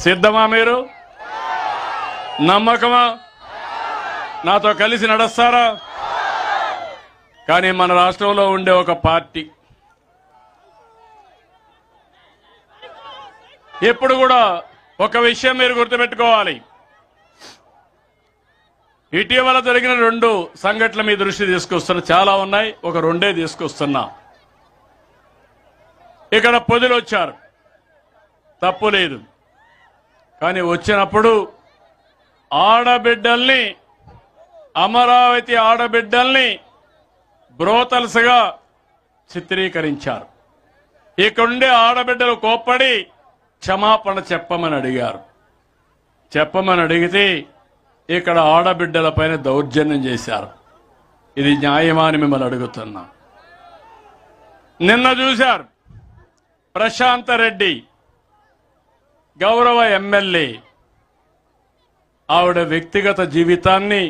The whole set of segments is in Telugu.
సిద్ధమా మీరు? నమ్మకమా? నాతో కలిసి నడుస్తారా? కానీ మన రాష్ట్రంలో ఉండే ఒక పార్టీ. ఎప్పుడు కూడా ఒక విషయం మీరు గుర్తుపెట్టుకోవాలి. ఇటీవల జరిగిన రెండు సంఘటనలు మీ దృష్టి తీసుకొస్తున్నా చాలా ఉన్నాయి ఒక రెండే తీసుకొస్తున్నా. ఇక్కడ పొదులు వచ్చారు తప్పు లేదు. కానీ వచ్చినప్పుడు ఆడబిడ్డల్ని అమరావతి ఆడబిడ్డల్ని బ్రోతల్స్గా చిత్రీకరించారు. ఇక్కడుండే ఆడబిడ్డలు కోప్పడి క్షమాపణ చెప్పమని అడిగారు. చెప్పమని అడిగితే ఇక్కడ ఆడబిడ్డలపైన దౌర్జన్యం చేశారు. ఇది న్యాయమా అని మిమ్మల్ని అడుగుతున్నా. నిన్న చూశారు ప్రశాంత రెడ్డి గౌరవ ఎమ్మెల్యే ఆవిడ వ్యక్తిగత జీవితాన్ని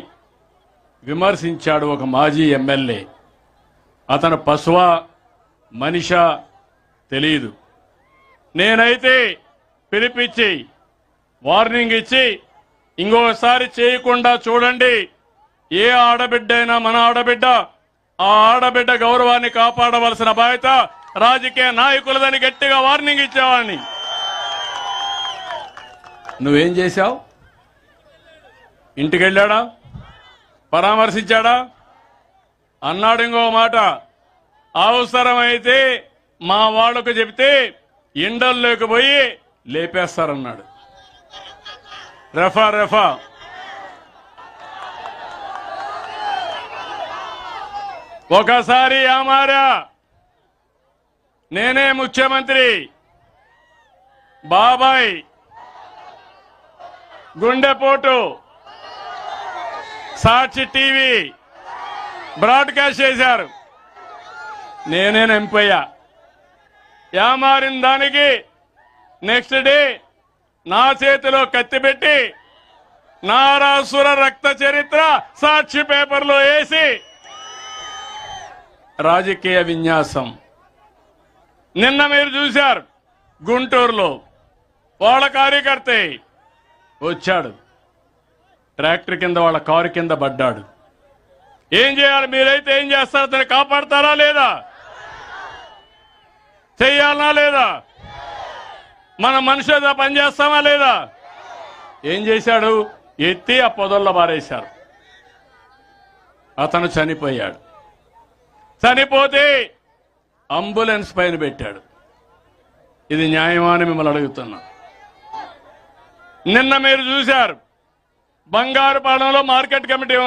విమర్శించాడు ఒక మాజీ ఎమ్మెల్యే. అతను పశువ మనిష తెలియదు నేనైతే పిలిపించి వార్నింగ్ ఇచ్చి ఇంకోసారి చేయకుండా చూడండి ఏ ఆడబిడ్డ అయినా మన ఆడబిడ్డ ఆ ఆడబిడ్డ గౌరవాన్ని కాపాడవలసిన బాధ్యత రాజకీయ నాయకులదని గట్టిగా వార్నింగ్ ఇచ్చేవాడిని. నువ్వేం చేశావు? ఇంటికి వెళ్ళాడా పరామర్శించాడా? అన్నాడు ఇంకో మాట. అవసరమైతే మా వాళ్ళకు చెబితే ఎండల్లోకి పోయి లేపేస్తారన్నాడు. రెఫా రెఫా. ఒకసారి ఆమారా నేనే ముఖ్యమంత్రి. బాబాయ్. గుండెపోటు. సాక్షి టీవీ బ్రాడ్కాస్ట్ చేశారు. నేనే ఎంపయ్యా. ఏమారిన దానికి నెక్స్ట్ డే నా చేతిలో కత్తి పెట్టి నారాసుర రక్త చరిత్ర సాక్షి పేపర్లో వేసి రాజకీయ విన్యాసం. నిన్న మీరు చూశారు గుంటూరులో. వాళ్ళ కార్యకర్తయి వచ్చాడు. ట్రాక్టర్ కింద వాళ్ళ కారు కింద పడ్డాడు. ఏం చేయాలి? మీరైతే ఏం చేస్తారు? అతను కాపాడతారా లేదా? చెయ్యాలనా లేదా? మన మనుషులతో పనిచేస్తామా లేదా? ఏం చేశాడు? ఎత్తి ఆ పొదల్లో పారేశారు. అతను చనిపోయాడు. చనిపోతే అంబులెన్స్ పైన పెట్టాడు. ఇది న్యాయమా అని మిమ్మల్ని అడుగుతున్నాను నిన్న మీరు చూశారు. బంగారుపాలెంలో మార్కెట్ కమిటీ ఉంది.